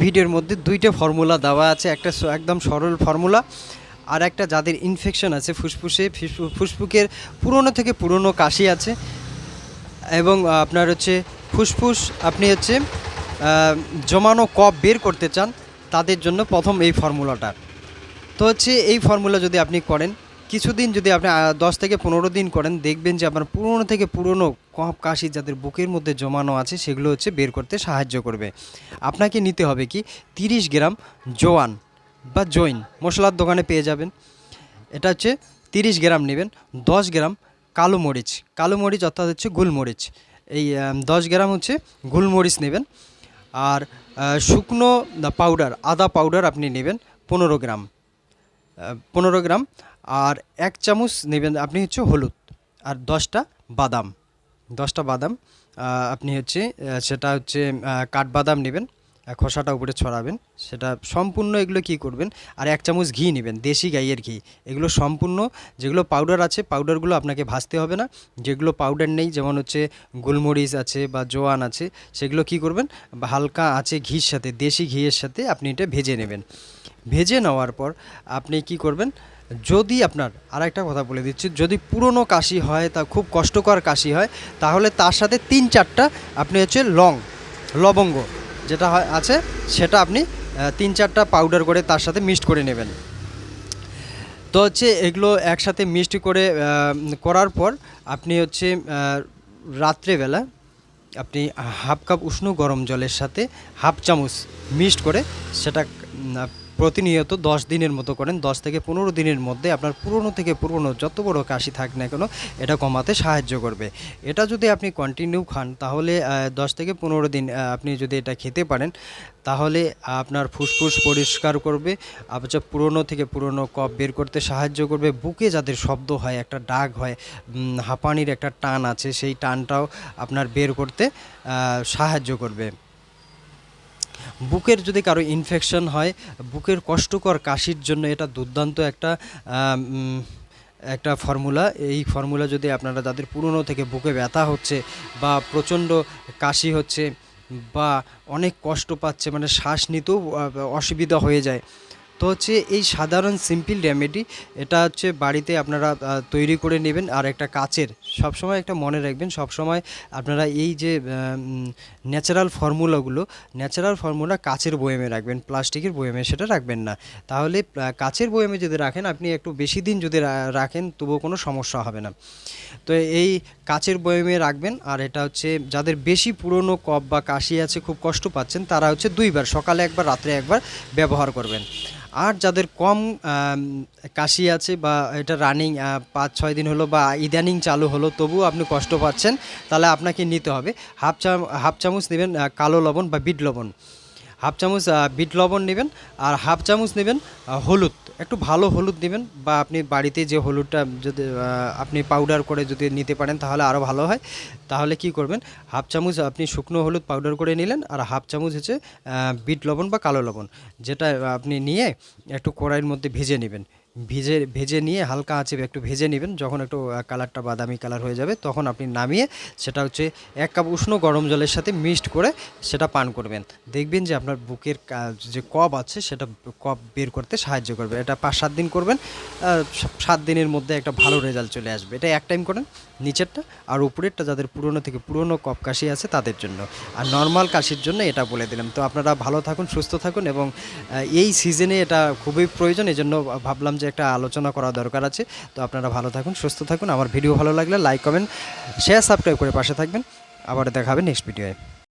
ভিডিওর মধ্যে দুইটা ফর্মুলা দেওয়া আছে, একটা একদম সরল ফর্মুলা আর একটা যাদের ইনফেকশন আছে, ফুসফুসে ফুসফু- ফুসফুকের পুরনো থেকে পুরনো কাশি আছে এবং আপনার হচ্ছে ফুসফুস, আপনি হচ্ছে জমানো কপ বের করতে চান, তাদের জন্য প্রথম এই ফর্মুলাটা। তো হচ্ছে এই ফর্মুলা যদি আপনি করেন কিছুদিন যদি আপনি দশ থেকে পনেরো দিন করেন, দেখবেন যে আপনার পুরনো থেকে পুরনো কপ কাশি যাদের বুকের মধ্যে জমানো আছে, সেগুলো হচ্ছে বের করতে সাহায্য করবে। আপনাকে নিতে হবে কি, তিরিশ গ্রাম জোয়ান বা জৈন মশলার দোকানে পেয়ে যাবেন। এটা হচ্ছে তিরিশ গ্রাম নেবেন, দশ গ্রাম কালো মরিচ। কালো মরিচ অর্থাৎ হচ্ছে গোলমরিচ। এই দশ গ্রাম হচ্ছে গোলমরিচ নেবেন। আর শুকনো পাউডার, আদা পাউডার আপনি নেবেন পনেরো গ্রাম। পনেরো গ্রাম আর এক চামচ নেবেন, আপনি হচ্ছে হলুদ, আর দশটা বাদাম। দশটা বাদাম আপনি হচ্ছে সেটা হচ্ছে কাঠবাদাম নেবেন। খোসাটা উপরে ছড়াবেন। সেটা সম্পূর্ণ এগুলো কি করবেন? আর এক চামচ ঘি নেবেন, দেশি গাইয়ের ঘি। এগুলো সম্পূর্ণ যেগুলো পাউডার আছে পাউডারগুলো আপনাকে ভাজতে হবে না। যেগুলো পাউডার নেই, যেমন হচ্ছে গোলমরিচ আছে বা জোয়ান আছে, সেগুলো কি করবেন? হালকা আছে ঘির সাথে, দেশি ঘিয়ের সাথে আপনি এটা ভেজে নেবেন। ভেজে নেওয়ার পর আপনি কি করবেন? যদি আপনার আর একটা কথা বলে দিচ্ছি, যদি পুরনো কাশি হয় তা খুব কষ্টকর কাশি হয়, তাহলে তার সাথে তিন চারটা আপনি হচ্ছে লং, লবঙ্গ যেটা আছে, সেটা আপনি তিন চারটা পাউডার করে তার সাথে মিক্সড করে নেবেন। তো হচ্ছে এগুলো একসাথে মিক্সড করে করার পর আপনি হচ্ছে রাত্রেবেলা আপনি হাফ কাপ উষ্ণ গরম জলের সাথে হাফ চামচ মিক্সড করে সেটা প্রতিনিয়ত দশ দিনের মতো করেন, দশ থেকে পনেরো দিনের মধ্যে আপনার পুরনো থেকে পুরনো যত বড় কাশি থাক না কেন, এটা কমাতে সাহায্য করবে। এটা যদি আপনি কন্টিনিউ খান, তাহলে দশ থেকে পনেরো দিন আপনি যদি এটা খেতে পারেন, তাহলে আপনার ফুসফুস পরিষ্কার করবে আবার পুরনো থেকে পুরনো কপ বের করতে সাহায্য করবে, বুকে যাদের শব্দ হয়, একটা ডাক হয় হাঁপানির একটা টান আছে, সেই টানটাও আপনার বের করতে সাহায্য করবে। বুকের যদি কারও ইনফেকশন হয়, বুকের কষ্টকর কাশির জন্য এটা দুর্দান্ত একটা একটা ফর্মুলা এই ফর্মুলা যদি আপনারা যাদের পুরনো থেকে বুকে ব্যথা হচ্ছে বা প্রচণ্ড কাশি হচ্ছে বা অনেক কষ্ট পাচ্ছে মানে শ্বাস নিতেও অসুবিধা হয়ে যায় তো হচ্ছে এই সাধারণ সিম্পল রেমেডি এটা হচ্ছে বাড়িতে আপনারা তৈরি করে নেবেন আর একটা কাচের। সবসময় একটা মনে রাখবেন, সবসময় আপনারা এই যে ন্যাচারাল ফর্মুলাগুলো ন্যাচারাল ফর্মুলা কাচের বয়েমে রাখবেন, প্লাস্টিকের বয়েমে সেটা রাখবেন না। তাহলে কাচের বয়েমে যদি রাখেন, আপনি একটু বেশি দিন যদি রাখেন, তবুও কোনো সমস্যা হবে না। তো এই কাচের বয়েমে রাখবেন, আর এটা হচ্ছে যাদের বেশি পুরনো কফ বা কাশি আছে, খুব কষ্ট পাচ্ছেন, তারা হচ্ছে দুইবার, সকালে একবার, রাত্রে একবার ব্যবহার করবেন। আর যাদের কম কাশি আছে বা এটা রানিং পাঁচ, ছয় দিন হলো বা ইদানিং চালু হলো, তবুও আপনি কষ্ট পাচ্ছেন, তাহলে আপনাকে নিতে হবে। হাফ চা, হাফ চামচ নেবেন কালো লবণ বা বিট লবণ। হাফ চামচ বিট লবণ নেবেন আর হাফ চামচ নেবেন হলুদ। একটু ভালো হলুদ নেবেন বা আপনি বাড়িতে যে হলুদটা যদি আপনি পাউডার করে যদি নিতে পারেন তাহলে আরও ভালো হয়। তাহলে কি করবেন, হাফ চামচ আপনি শুকনো হলুদ পাউডার করে নিলেন আর হাফ চামচ হচ্ছে বিট লবণ বা কালো লবণ, যেটা আপনি নিয়ে একটু কড়াইয়ের মধ্যে ভেজে নেবেন। ভেজে ভেজে নিয়ে হালকা আঁচে একটু ভেজে নেবেন। যখন একটু কালারটা বাদামি কালার হয়ে যাবে, তখন আপনি নামিয়ে সেটা হচ্ছে এক কাপ উষ্ণ গরম জলের সাথে মিক্সড করে সেটা পান করবেন। দেখবেন যে আপনার বুকের যে কব আছে, সেটা কব বের করতে সাহায্য করবে। এটা পাঁচ সাত দিন করবেন সাত দিনের মধ্যে একটা ভালো রেজাল্ট চলে আসবে। এটা এক টাইম করেন, নিচেরটা আর উপরেরটা যাদের পুরনো থেকে পুরনো কপ কাশি আছে, তাদের জন্য। আর নর্মাল কাশির জন্য এটা বলে দিলাম। তো আপনারা ভালো থাকুন, সুস্থ থাকুন এবং এই সিজনে এটা খুবই প্রয়োজন। এই জন্য ভাবলাম যে একটা আলোচনা করা দরকার আছে। তো আপনারা ভালো থাকুন, সুস্থ থাকুন। আমার ভিডিও ভালো লাগলে লাইক কমেন্ট শেয়ার সাবস্ক্রাইব করে পাশে থাকবেন। আবার দেখা হবে নেক্সট ভিডিওয়ে